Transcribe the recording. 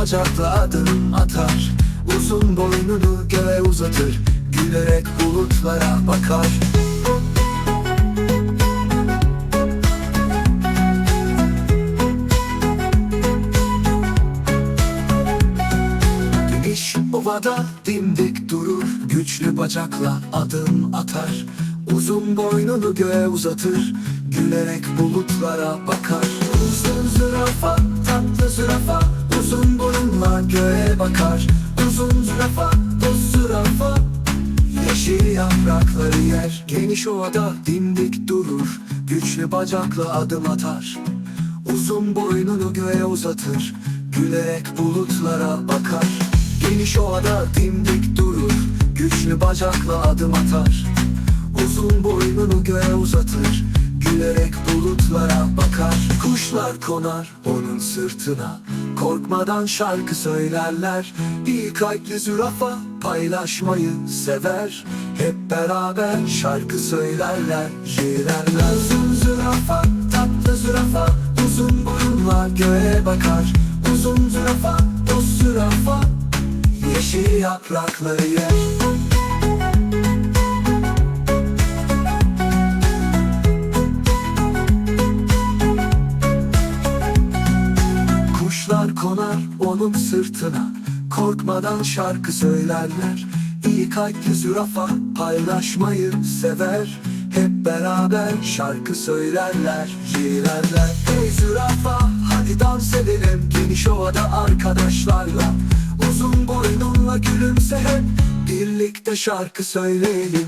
bacakla adım atar. Uzun boynunu göğe uzatır. Gülerek bulutlara bakar. Güneş ovada dimdik durur. Güçlü bacakla adım atar. Uzun boynunu göğe uzatır. Gülerek bulutlara bakar Uzun zürafa, tatlı zürafa Uzun burunla göğe bakar. Uzun zürafa, uz zürafa Yeşil yaprakları yer. Geniş ovada dimdik durur Güçlü bacakla adım atar. Uzun boynunu göğe uzatır Gülerek bulutlara bakar. Geniş ovada dimdik durur Güçlü bacakla adım atar. Uzun boynunu göğe uzatır Gülerek bulutlara bakar Kuşlar konar onun sırtına. Korkmadan şarkı söylerler İyi kalpli zürafa paylaşmayı sever. Hep beraber şarkı söylerler Jilerler Uzun zürafa tatlı zürafa Uzun boyunla göğe bakar. Uzun zürafa dost zürafa Yeşil yaprakları yer Kuşlar konar onun sırtına. Korkmadan şarkı söylerler. İyi kalpli zürafa paylaşmayı sever. Hep beraber şarkı söylerler Jilerler Hey zürafa hadi dans edelim. Geniş ovada arkadaşlarla. Uzun boynunla gülümse hep Birlikte şarkı söyleyelim